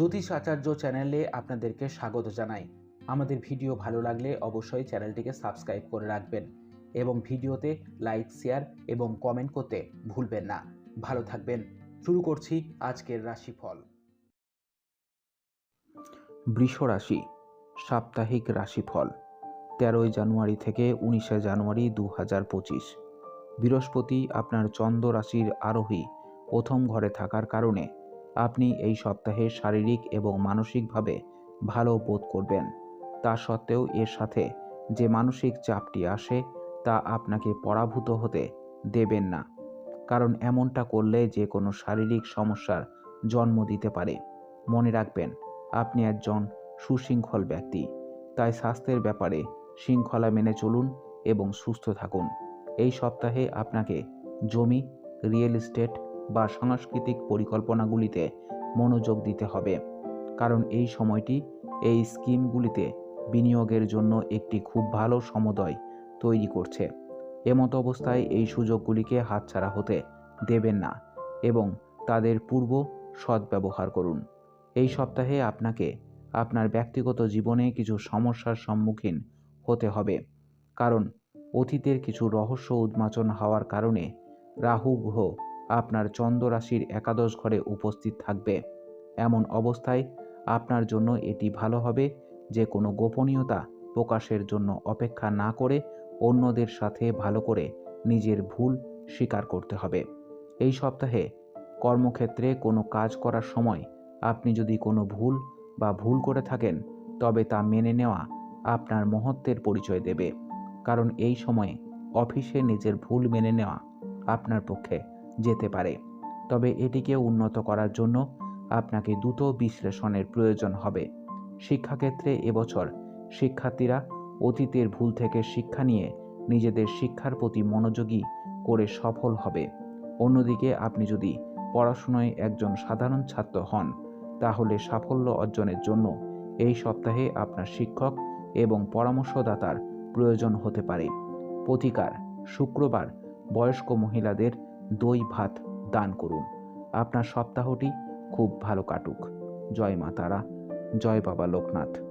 জ্যোতিষ আচার্য চ্যানেলে আপনাদেরকে স্বাগত জানাই। আমাদের ভিডিও ভালো লাগলে অবশ্যই চ্যানেলটিকে সাবস্ক্রাইব করে রাখবেন এবং ভিডিওতে লাইক, শেয়ার এবং কমেন্ট করতে ভুলবেন না। ভালো থাকবেন। শুরু করছি আজকের রাশিফল। বৃষ রাশি, সাপ্তাহিক রাশিফল, তেরোই জানুয়ারি থেকে উনিশে জানুয়ারি দু হাজার পঁচিশ। বৃহস্পতি আপনার চন্দ্র রাশির আরোহী প্রথম ঘরে থাকার কারণে আপনি এই সপ্তাহে শারীরিক এবং মানসিকভাবে ভালো বোধ করবেন। তা সত্ত্বেও এর সাথে যে মানসিক চাপটি আসে, তা আপনাকে পরাভূত হতে দেবেন না। কারণ এমনটা করলে যে কোনো শারীরিক সমস্যার জন্ম দিতে পারে। মনে রাখবেন, আপনি একজন সুশৃঙ্খল ব্যক্তি। তাই স্বাস্থ্যের ব্যাপারে শৃঙ্খলা মেনে চলুন এবং সুস্থ থাকুন। এই সপ্তাহে আপনাকে জমি, রিয়েল এস্টেট বা সাংস্কৃতিক পরিকল্পনাগুলিতে মনোযোগ দিতে হবে। কারণ এই সময়টি এই স্কিমগুলিতে বিনিয়োগের জন্য একটি খুব ভালো সমুদয় তৈরি করছে। এমতো অবস্থায় এই সুযোগগুলিকে হাতছাড়া হতে দেবেন না এবং তাদের পূর্ব সদ্ব্যবহার করুন। এই সপ্তাহে আপনাকে আপনার ব্যক্তিগত জীবনে কিছু সমস্যার সম্মুখীন হতে হবে। কারণ অতীতের কিছু রহস্য উন্মোচন হওয়ার কারণে রাহু গ্রহ আপনার চন্দ্র রাশির একাদশ ঘরে উপস্থিত থাকবে। এমন অবস্থায় আপনার জন্য এটি ভালো হবে যে কোনো গোপনীয়তা প্রকাশের জন্য অপেক্ষা না করে অন্যদের সাথে ভালো করে নিজের ভুল স্বীকার করতে হবে। এই সপ্তাহে কর্মক্ষেত্রে কোনো কাজ করার সময় আপনি যদি কোনো ভুল বা ভুল করে থাকেন, তবে তা মেনে নেওয়া আপনার মহত্বের পরিচয় দেবে। কারণ এই সময়ে অফিসে নিজের ভুল মেনে নেওয়া আপনার পক্ষে যেতে পারে। তবে এটিকে উন্নত করার জন্য আপনাকে দ্রুত বিশ্লেষণের প্রয়োজন হবে। শিক্ষাক্ষেত্রে এবছর শিক্ষার্থীরা অতীতের ভুল থেকে শিক্ষা নিয়ে নিজেদের শিক্ষার প্রতি মনোযোগী করে সফল হবে। অন্যদিকে আপনি যদি পড়াশোনায় একজন সাধারণ ছাত্র হন, তাহলে সাফল্য অর্জনের জন্য এই সপ্তাহে আপনার শিক্ষক এবং পরামর্শদাতার প্রয়োজন হতে পারে। প্রতিকার, শুক্রবার বয়স্ক মহিলাদের দই ভাত দান করুন। আপনার সপ্তাহটি খুব ভালো কাটুক। জয় মা তারা, জয় বাবা লোকনাথ।